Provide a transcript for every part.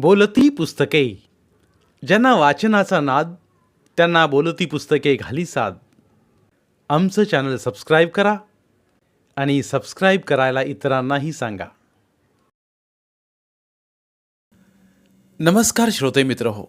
बोलती पुस्तके. ज्यांना वाचनाचा नाद त्यांना बोलती पुस्तके घाली साद. आमचं चॅनल सबस्क्राईब करा आणि सबस्क्राईब करायला इतरांनाही सांगा. नमस्कार श्रोते मित्र हो.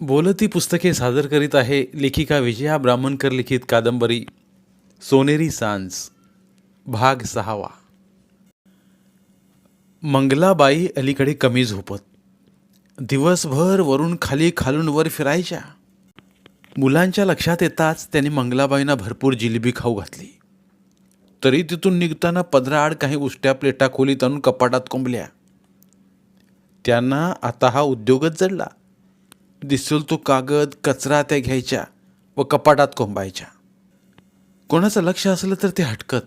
बोलती पुस्तके सादर करीत आहे लेखिका विजया ब्राह्मणकर लिखित कादंबरी सोनेरी सांज भाग सहावा. मंगलाबाई अलीकडे कमी झोपत. दिवसभर वरून खाली खालून वर फिरायच्या. मुलांच्या लक्षात येताच त्यांनी मंगलाबाईंना भरपूर जिलेबी खाऊ घातली. तरी तिथून निघताना पदराआड काही उष्ट्या प्लेटा खोलीत आणून कपाटात कोंबल्या. त्यांना आता हा उद्योगच जडला. दिसेल तो कागद कचरा त्या घ्यायच्या व कपाटात कोंबायच्या. कोणाचं लक्ष असलं तर ते हटकत.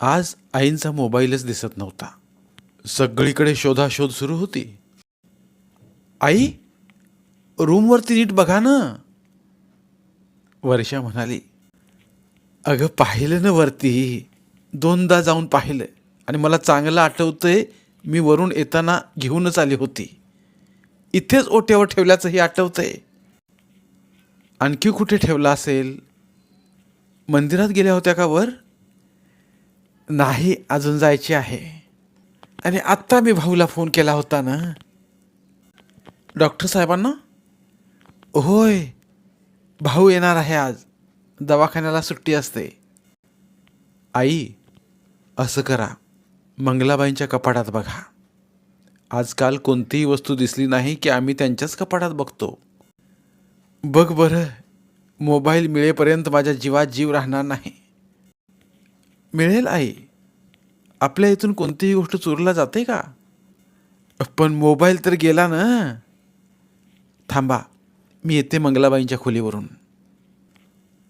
आज आईंचा मोबाईलच दिसत नव्हता. सगळीकडे शोधाशोध सुरू होती. आई रूमवरती नीट बघा ना. वर्षा म्हणाली अगं पाहिलं ना वरती. दोनदा जाऊन पाहिलं. आणि मला चांगलं आठवतंय मी वरून येताना घेऊनच आली होती. इथेच ओट्यावर ठेवल्याचंही आठवतंय. आणखी कुठे ठेवला असेल? मंदिरात गेल्या होत्या का वर? नाही अजून जायची आहे. आणि आत्ता मी भाऊला फोन केला होता ना. डॉक्टर साहेबांना? होय भाऊ येणार आहे आज. दवाखान्याला सुट्टी असते. आई असं करा. मंगलाबाईंच्या कपाटात बघा. आजकाल कोणतीही वस्तू दिसली नाही की आम्ही त्यांच्याच कपाटात बघतो. बघ बरं. मोबाईल मिळेपर्यंत माझ्या जीवात जीव राहणार नाही. मिळेल आई. आपल्या इथून कोणतीही गोष्ट चोरला जाते का? पण मोबाईल तर गेला ना. थांबा. मी येते मंगलाबाईंच्या खोलीवरून.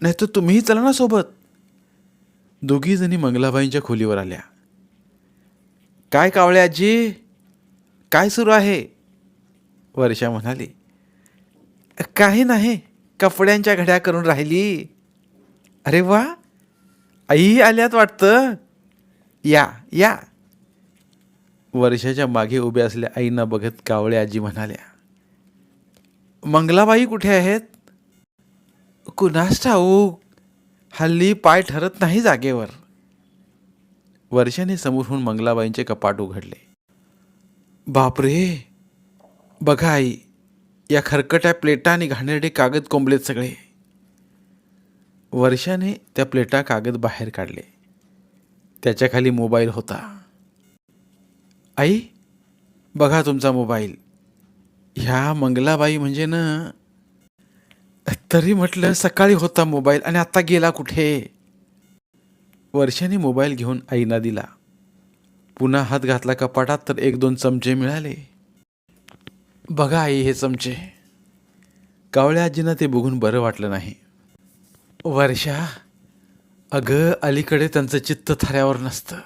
नाही तर तुम्हीही चला ना सोबत. दोघीजणी मंगलाबाईंच्या खोलीवर आल्या. काय कावळे आजी? काय सुरू आहे? वर्षा म्हणाली. काही नाही कपड्यांच्या घड्या करून राहिली. अरे वा आई आल्यात वाटतं. या या. वर्षाच्या मागे उभ्या असल्या आईना बघत कावळे आजी म्हणाल्या मंगलाबाई कुठे आहेत? कुणास ठाऊक? हल्ली पाय ठरत नाही जागेवर. वर्षाने समोरून मंगलाबाईंचे कपाट उघडले. बापरे! बघा आई या खरकट्या प्लेटा आणि घाणेरडे कागद कोंबलेत सगळे. वर्षाने त्या प्लेटा कागद बाहेर काढले. त्याच्याखाली मोबाईल होता. आई बघा तुमचा मोबाईल. ह्या मंगलाबाई म्हणजे ना तरी म्हटलं सकाळी होता मोबाईल आणि आता गेला कुठे? वर्षाने मोबाईल घेऊन आईना दिला. पुन्हा हात घातला कपाटात तर एक दोन चमचे मिळाले. बघा आई हे चमचे. कावळ्या आजींना ते बघून बरं वाटलं नाही. वर्षा अगं अलीकडे त्यांचं चित्त थाऱ्यावर नसतं.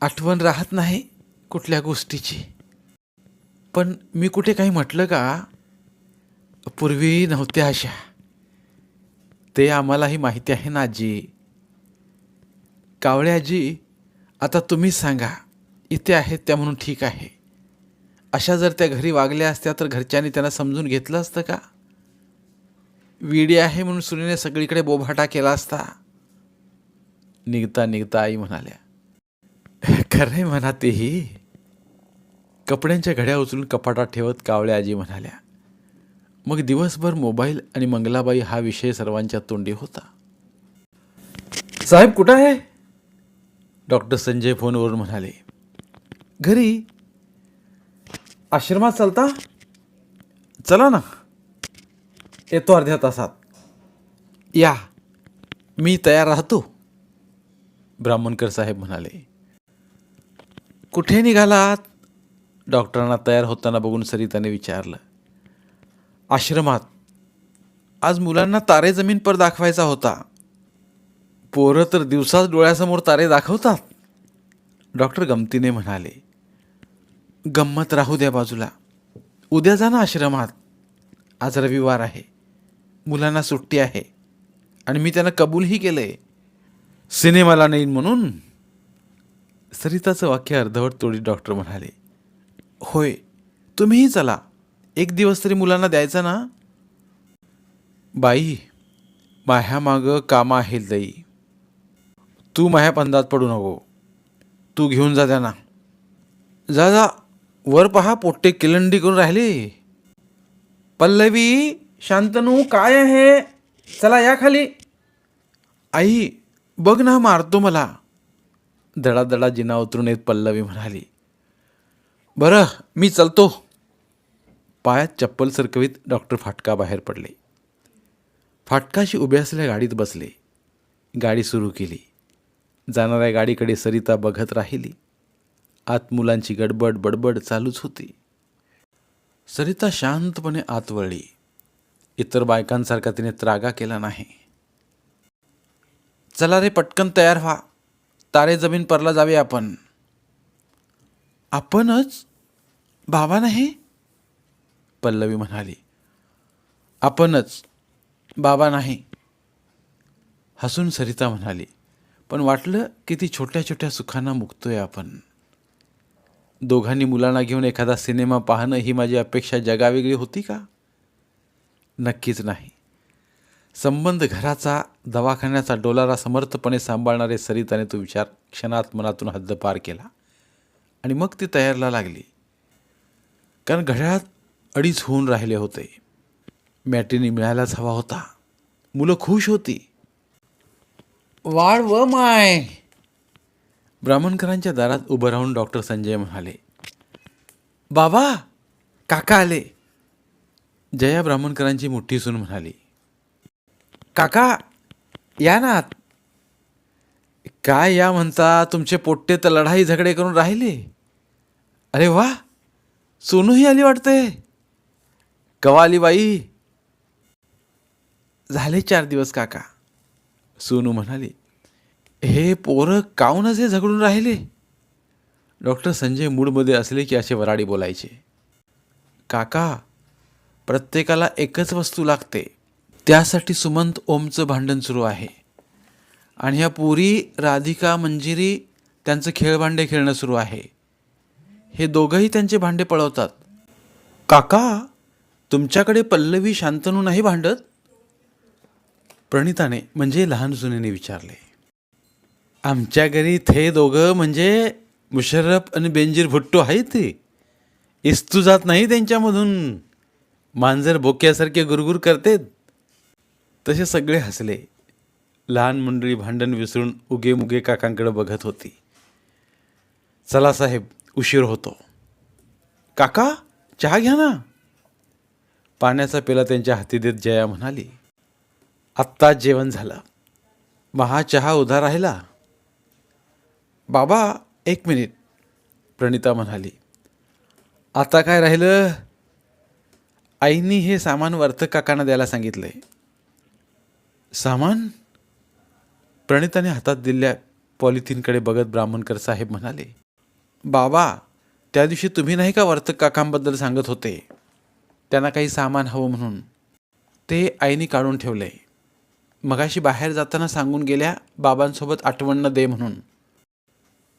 आठवण राहत नाही कुठल्या गोष्टीची. पण मी कुठे काही म्हटलं का पूर्वी नव्हत्या अशा. ते आम्हालाही माहिती आहे ना आजी. कावळे आजी आता तुम्ही सांगा इथे आहेत त्या म्हणून ठीक आहे. अशा जर त्या घरी वागल्या असत्या तर घरच्यांनी त्यांना समजून घेतलं असतं का? विडी आहे म्हणून सुनीने सगळीकडे बोभाटा केला असता. निघता निघता आई म्हणाल्या खरंय म्हणा तेही. कपड्यांच्या घड्या उचलून कपाटात ठेवत कावळ्या आजी म्हणाल्या मग दिवसभर मोबाईल आणि मंगलाबाई हा विषय सर्वांच्या तोंडी होता. साहेब कुठं आहे? डॉक्टर संजय फोनवरून म्हणाले घरी. आश्रमात चालता? चला ना. येतो अर्ध्या तासात. या मी तयार राहतो. ब्राह्मणकर साहेब म्हणाले कुठे निघालात? डॉक्टरांना तयार होताना बघून सरिताने विचारलं आश्रमात आज मुलांना तारे जमीन पर दाखवायचा होता. पोरं तर दिवसाच डोळ्यासमोर तारे दाखवतात. डॉक्टर गमतीने म्हणाले गंमत राहू द्या बाजूला. उद्या जा ना आश्रमात. आज रविवार आहे. मुलांना सुट्टी आहे. आणि मी त्यांना कबूलही केलं आहे सिनेमाला नेईन म्हणून? सरिताचं वाक्य अर्धवट तोडी डॉक्टर म्हणाले होय तुम्हीही चला. एक दिवस तरी मुलांना द्यायचा ना? बाई माह्या मागं कामं आहेत लई. तू माह्या पंधात पडू नको. तू घेऊन जा त्यांना. जा जा. वर पहा पोट्टे किलंडी करून राहिले. पल्लवी शांतनू काय आहे? चला या खाली. आई बघ ना मारतो मला. दडादडा जिना उतरून येत पल्लवी म्हणाली. बरं मी चलतो. पायात चप्पल सरकवीत डॉक्टर फाटका बाहेर पडले. फाटकाशी उभे असलेल्या गाडीत बसले. गाडी सुरू केली. जाणाऱ्या गाडीकडे सरिता बघत राहिली. आत मुलांची गडबड बडबड चालूच होती. सरिता शांतपणे आत वळली. इतर बायकांसारखा तिने त्रागा केला नाही. चला रे पटकन तयार व्हा. तारे जमीन परला जावे आपण. आपणच बाबा नाही पल्लवी म्हणाली. आपणच बाबा नाही हसून सरिता म्हणाली. पण वाटलं किती छोट्या छोट्या सुखांना मुकतोय आपण. दोघांनी मुलांना घेऊन एखादा सिनेमा पाहणं ही माझी अपेक्षा जगावेगळी होती का? नक्कीच नाही. संबंध घराचा दवाखान्याचा डोलारा समर्थपणे सांभाळणारे सरिताने तो विचार क्षणात मनातून हद्दपार केला. आणि मग ती तयारला लागली. कारण घड्याळात अडीच होऊन राहिले होते. मॅटिनी मिळायलाच हवा होता. मुलं खुश होती. वाढ व माय. ब्राह्मणकरांच्या दारात उभं राहून डॉक्टर संजय म्हणाले बाबा काका आले. जया ब्राह्मणकरांची मोठी सून म्हणाली काका या ना आत." काय या म्हणता तुमचे पोट्टे तर लढाई झगडे करून राहिले. अरे वा सोनूही आली वाटते कवा आली बाई झाले चार दिवस काका. सोनू म्हणाली हे पोरं काऊन असे झगडून राहिले? डॉक्टर संजय मूडमध्ये असले की असे वराडी बोलायचे. काका प्रत्येकाला एकच वस्तू लागते. त्यासाठी सुमंत ओमचं भांडण सुरू आहे. आणि ह्या पुरी राधिका मंजिरी त्यांचं खेळभांडे खेळणं सुरू आहे. हे दोघंही त्यांचे भांडे पळवतात. काका तुमच्याकडे पल्लवी शांतनू नाही भांडत? प्रणिताने म्हणजे लहान सुनेने विचारले. आमच्या घरी थे दोघं म्हणजे मुशर्रफ आणि बेंजीर भुट्टो आहेत ते. इस्तू जात नाही त्यांच्यामधून. मांजर बोक्यासारखे गुरगुर करतेत. तसे सगळे हसले. लहान मंडळी भांडण विसरून उगे मुगे काकांकडे बघत होती. चला साहेब उशीर होतो. काका चहा घ्या ना. पाण्याचा पेला त्यांच्या हाती देत जया म्हणाली आत्ताच जेवण झालं. महा चहा उधा राहिला. बाबा एक मिनिट प्रणिता म्हणाली. आता काय राहिलं? आईनी हे सामान वर्तक काकांना द्यायला सांगितलंय. सामान? प्रणिताने हातात दिलेल्या पॉलिथिनकडे बघत ब्राह्मणकर साहेब म्हणाले बाबा त्या दिवशी तुम्ही नाही का वर्तक काकांबद्दल सांगत होते? त्यांना काही सामान हवं म्हणून. ते आईनी काढून ठेवलंय मगाशी बाहेर जाताना सांगून गेल्या बाबांसोबत आठवण दे म्हणून.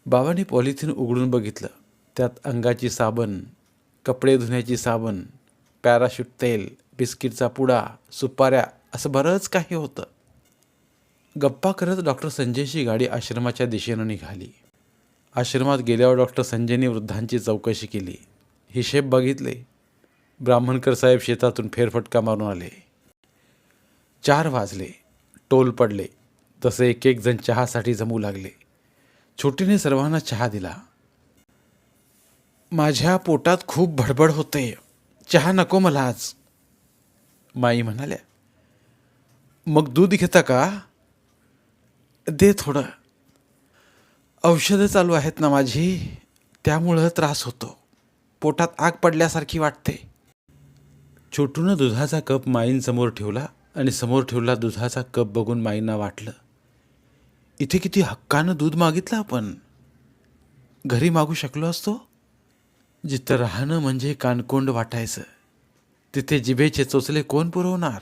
बाबांनी पॉलिथिन उघडून बघितलं. त्यात अंगाची साबण कपडे धुण्याची साबण पॅराशूट तेल बिस्किटचा पुडा सुपाऱ्या असं बरंच काही होतं. गप्पा करत डॉक्टर संजयची गाडी आश्रमाच्या दिशेनं निघाली. आश्रमात गेल्यावर डॉक्टर संजयने वृद्धांची चौकशी केली. हिशेब बघितले. ब्राह्मणकर साहेब शेतातून फेरफटका मारून आले. चार वाजले. टोल पडले. तसे एक एक जण चहासाठी जमू लागले. छोटीने सर्वांना चहा दिला. माझ्या पोटात खूप भडबड होते. चहा नको मला आज. माई म्हणाल्या. मग दूध घेता का? दे थोडं. औषधं चालू आहेत ना माझी त्यामुळं त्रास होतो. पोटात आग पडल्यासारखी वाटते. छोटूनं दुधाचा कप माईंसमोर ठेवला आणि समोर ठेवला दुधाचा कप बघून माईंना वाटलं इथे किती हक्कानं दूध मागितलं आपण? घरी मागू शकलो असतो? जिथं राहणं म्हणजे कानकोंड वाटायचं तिथे जिभेचे चोचले कोण पुरवणार?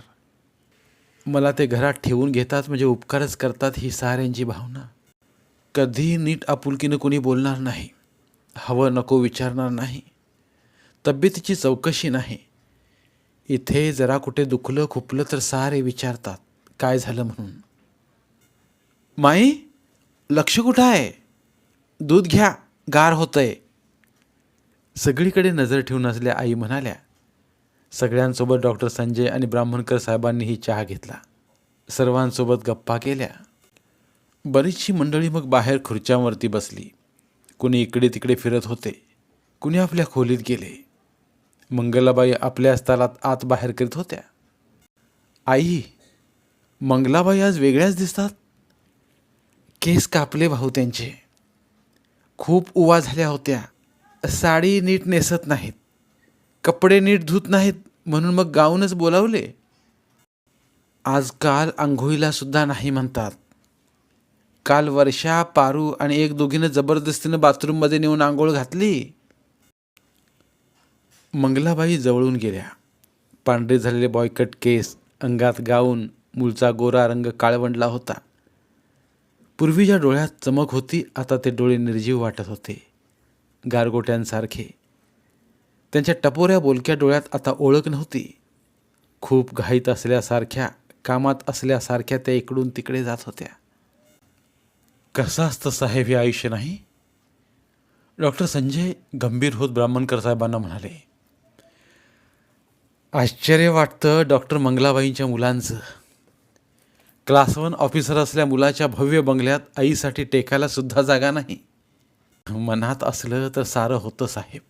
मला ते घरात ठेवून घेतात म्हणजे उपकारच करतात ही साऱ्यांची भावना. कधी नीट आपुलकीनं कोणी बोलणार नाही हवं नको विचारणार नाही तब्येतीची चौकशी नाही. इथे जरा कुठे दुखलं खुपलं तर सारे विचारतात काय झालं म्हणून. माई लक्ष कुठं आहे? दूध घ्या गार होतंय. सगळीकडे नजर ठेवून असल्या आई म्हणाल्या सगळ्यांसोबत डॉक्टर संजय आणि ब्राह्मणकर साहेबांनीही चहा घेतला. सर्वांसोबत गप्पा केल्या. बरीचशी मंडळी मग बाहेर खुर्च्यांवरती बसली. कुणी इकडे तिकडे फिरत होते. कुणी आपल्या खोलीत गेले. मंगलाबाई आपल्या स्थलात आत बाहेर करीत होत्या. आई मंगलाबाई आज वेगळ्याच दिसतात. केस कापले भाऊ त्यांचे. खूप उवा झाल्या होत्या. साडी नीट नेसत नाहीत. कपडे नीट धुत नाहीत म्हणून मग गाऊनच बोलावले. आजकाल आंघोळीला सुद्धा नाही म्हणतात. काल वर्षा पारू आणि एक दोघीनं जबरदस्तीनं बाथरूममध्ये नेऊन आंघोळ घातली. मंगलाबाई जवळून गेल्या. पांढरे झालेले बॉयकट केस अंगात गाऊन मूळचा गोरा रंग काळवंडला होता. पूर्वीच्या डोळ्यात चमक होती आता ते डोळे निर्जीव वाटत होते. गारगोट्यांसारखे. त्यांच्या टपोऱ्या बोलक्या डोळ्यात आता ओळख नव्हती. खूप घाईत असल्यासारख्या कामात असल्यासारख्या त्या इकडून तिकडे जात होत्या. कसं असतं साहेब हे आयुष्य नाही? डॉक्टर संजय गंभीर होत ब्राह्मणकर साहेबांना म्हणाले आश्चर्य वाटतं डॉक्टर मंगलाबाईंच्या मुलांचं. क्लास वन ऑफिसर असल्या मुलाच्या भव्य बंगल्यात आईसाठी टेकायला सुद्धा जागा नाही. मनात असलं तर सारं होतं साहेब.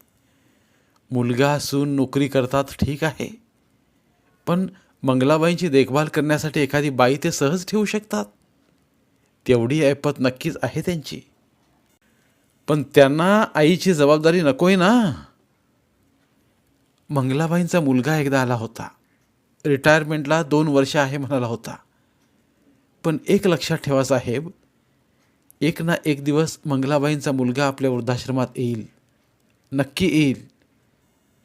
मुलगा सून नोकरी करतात ठीक आहे. पण मंगलाबाईंची देखभाल करण्यासाठी एखादी बाई ते सहज ठेवू शकतात. तेवढी ऐपत नक्कीच आहे त्यांची. पण त्यांना आईची जबाबदारी नकोय ना. मंगलाबाईंचा मुलगा एकदा आला होता. रिटायरमेंटला दोन वर्ष आहे म्हणाला होता. पण एक लक्षात ठेवा साहेब एक ना एक दिवस मंगलाबाईंचा मुलगा आपल्या वृद्धाश्रमात येईल. नक्की येईल.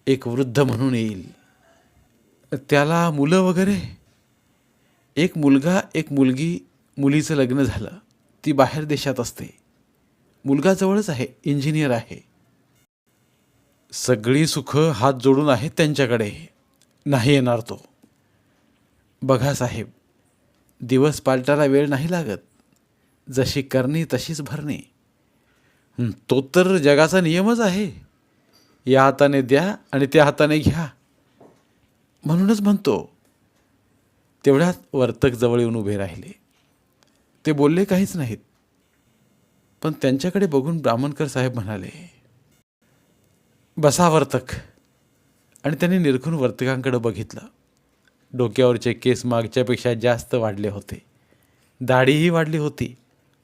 एक वृद्ध म्हणून येईल. त्याला मुलं वगैरे. एक मुलगा एक मुलगी मुलीचं लग्न झालं ती बाहेर देशात असते. मुलगा जवळच आहे इंजिनियर आहे. सगळी सुखं हात जोडून आहेत त्यांच्याकडे. नाही येणार तो. बघा साहेब दिवस पालटायला वेळ नाही लागत. जशी करणे तशीच भरणे. तो तर जगाचा नियमच आहे. या हाताने द्या आणि त्या हाताने घ्या. म्हणूनच म्हणतो तेवढ्यात वर्तक जवळ येऊन उभे राहिले. ते बोलले काहीच नाहीत. पण त्यांच्याकडे बघून ब्राह्मणकर साहेब म्हणाले बसा वर्तक. आणि त्यांनी निरखून वर्तकांकडे बघितलं. डोक्यावरचे केस मागच्यापेक्षा जास्त वाढले होते. दाढीही वाढली होती.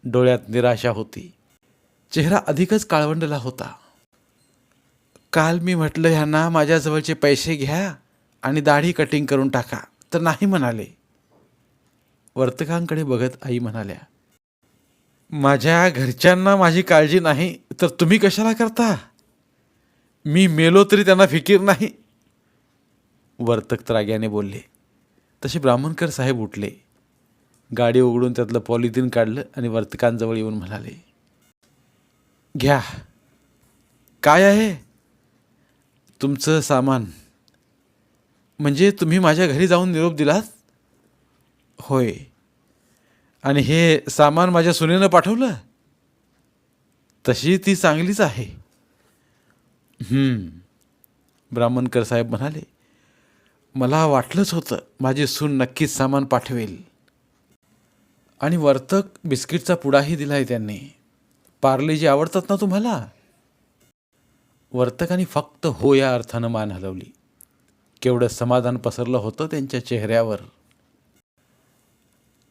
डोळ्यात निराशा होती. चेहरा अधिकच काळवंडला होता. काल मी म्हटलं ह्यांना माझ्याजवळचे पैसे घ्या आणि दाढी कटिंग करून टाका. तर नाही म्हणाले. वर्तकांकडे बघत आई म्हणाल्या माझ्या घरच्यांना माझी काळजी नाही तर तुम्ही कशाला करता? मी मेलो तरी त्यांना फिकीर नाही. वर्तक त्राग्याने बोलले तसे ब्राह्मणकर साहेब उठले. गाडी उघडून त्यातलं पॉलिथिन काढलं आणि वर्तकांजवळ येऊन म्हणाले घ्या. काय आहे? तुमचं सामान. म्हणजे तुम्ही माझ्या घरी जाऊन निरोप दिलात? होय. आणि हे सामान माझ्या सुनेनं पाठवलं? तशी ती चांगलीच आहे. ब्राह्मणकर साहेब म्हणाले मला वाटलंच होतं माझी सून नक्कीच सामान पाठवेल. आणि वर्तक बिस्किटचा पुडाही दिलाय त्यांनी. पार्ले जे आवडतात ना तुम्हाला? वर्तकाने फक्त हो या अर्थानं मान हलवली. केवढं समाधान पसरलं होतं त्यांच्या चेहऱ्यावर.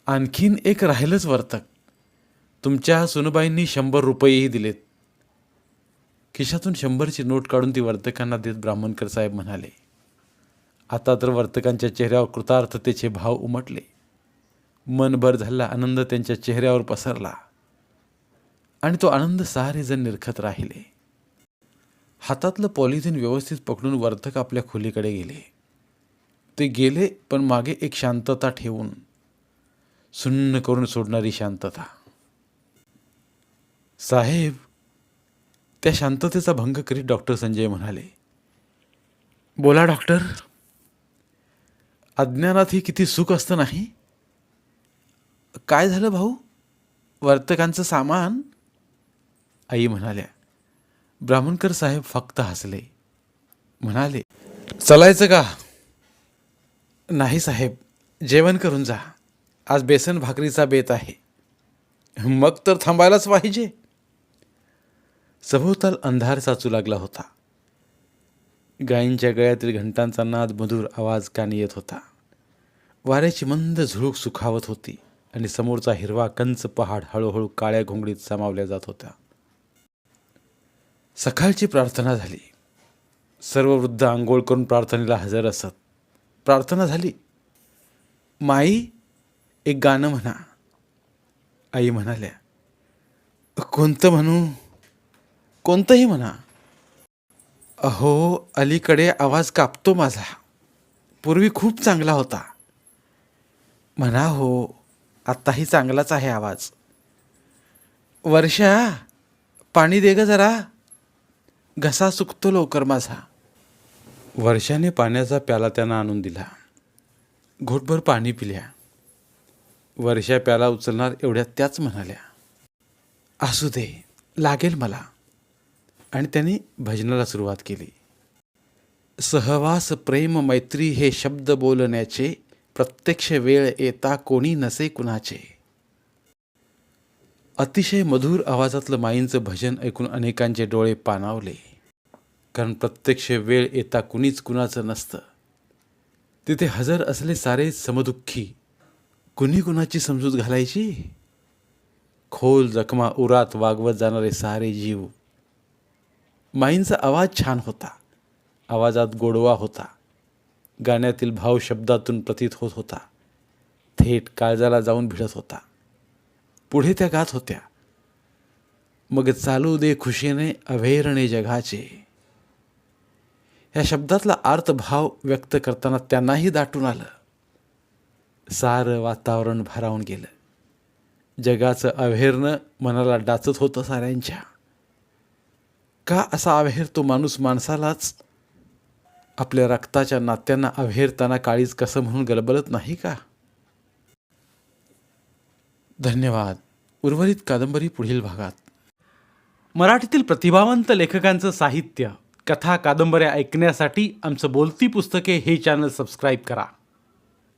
आणखीन एक राहिलंच वर्तक. तुमच्या सुनबाईंनी शंभर रुपयेही दिलेत. खिशातून शंभरची नोट काढून ती वर्तकांना देत ब्राह्मणकर साहेब म्हणाले आता तर वर्तकांच्या चेहऱ्यावर कृतार्थतेचे भाव उमटले. मनभर झाला आनंद त्यांच्या चेहऱ्यावर पसरला. आणि तो आनंद सारे जण निरखत राहिले. हातातलं पॉलिथिन व्यवस्थित पकडून वर्तक आपल्या खोलीकडे गेले. ते गेले पण मागे एक शांतता ठेवून सुन्न करून सोडणारी शांतता. साहेब त्या शांततेचा भंग करीत डॉक्टर संजय म्हणाले बोला डॉक्टर अज्ञानात ही किती सुख असतं नाही? काय झालं भाऊ? वर्तकांचं सामान? आई म्हणाल्या ब्राह्मणकर साहेब फक्त हसले. म्हणाले चलायचं का? नाही साहेब जेवण करून जा. आज बेसन भाकरीचा बेत आहे. मग तर थांबायलाच पाहिजे. सभोवताल अंधार साचू लागला होता. गायींच्या गळ्यातील घंटांचा नाद मधुर आवाज कानी येत होता. वाऱ्याची मंद झुळूक सुखावत होती आणि समोरचा हिरवा कंच पहाड हळूहळू काळ्या घोंगडीत सामावल्या जात होता सकाळची प्रार्थना झाली. सर्व वृद्ध आंघोळ करून प्रार्थनेला हजर असत. प्रार्थना झाली. माई एक गाणं म्हणा. आई म्हणाल्या कोणतं म्हणू? कोणतंही म्हणा. अहो अलीकडे आवाज कापतो माझा. पूर्वी खूप चांगला होता. म्हणा हो आत्ताही चांगलाच आहे आवाज. वर्षा पाणी दे ग जरा. घसा सुकतो लवकर माझा. वर्षाने पाण्याचा प्याला त्यांना आणून दिला. घोटभर पाणी पिल्या. वर्षा प्याला उचलणार एवढ्या त्याच म्हणाल्या. असू दे लागेल मला. आणि त्यांनी भजनाला सुरुवात केली. सहवास प्रेम मैत्री हे शब्द बोलण्याचे प्रत्यक्ष वेळ येता कोणी नसे कुणाचे. अतिशय मधुर आवाजातलं माईंचं भजन ऐकून अनेकांचे डोळे पाणावले. कारण प्रत्यक्ष वेळ येता कुणीच कुणाचं नसतं. तिथे हजर असले सारे समदुःखी कुणी कुणाची समजूत घालायची? खोल जखमा उरात वागवत जाणारे सारे जीव. माईंचा आवाज छान होता. आवाजात गोडवा होता. गाण्यातील भाव शब्दातून प्रतीत होत होता. थेट काळजाला जाऊन भिडत होता. पुढे त्या गात होत्या. मग चालू दे खुशीने अभेरणे जगाचे. या शब्दातला अर्थभाव व्यक्त करताना त्यांनाही दाटून आलं. सारं वातावरण भारावून गेलं. जगाचं अभेरणं मनाला डाचत होतं साऱ्यांच्या. का असा अभेर तो माणूस माणसालाच? आपल्या रक्ताच्या नात्यांना अवेरताना काळीज कसं म्हणून गलबलत नाही का? धन्यवाद. उर्वरित कादंबरी पुढील भागात. मराठीतील प्रतिभावंत लेखकांचं साहित्य कथा कादंबऱ्या ऐकण्यासाठी आमचं बोलती पुस्तके हे चॅनल सबस्क्राईब करा.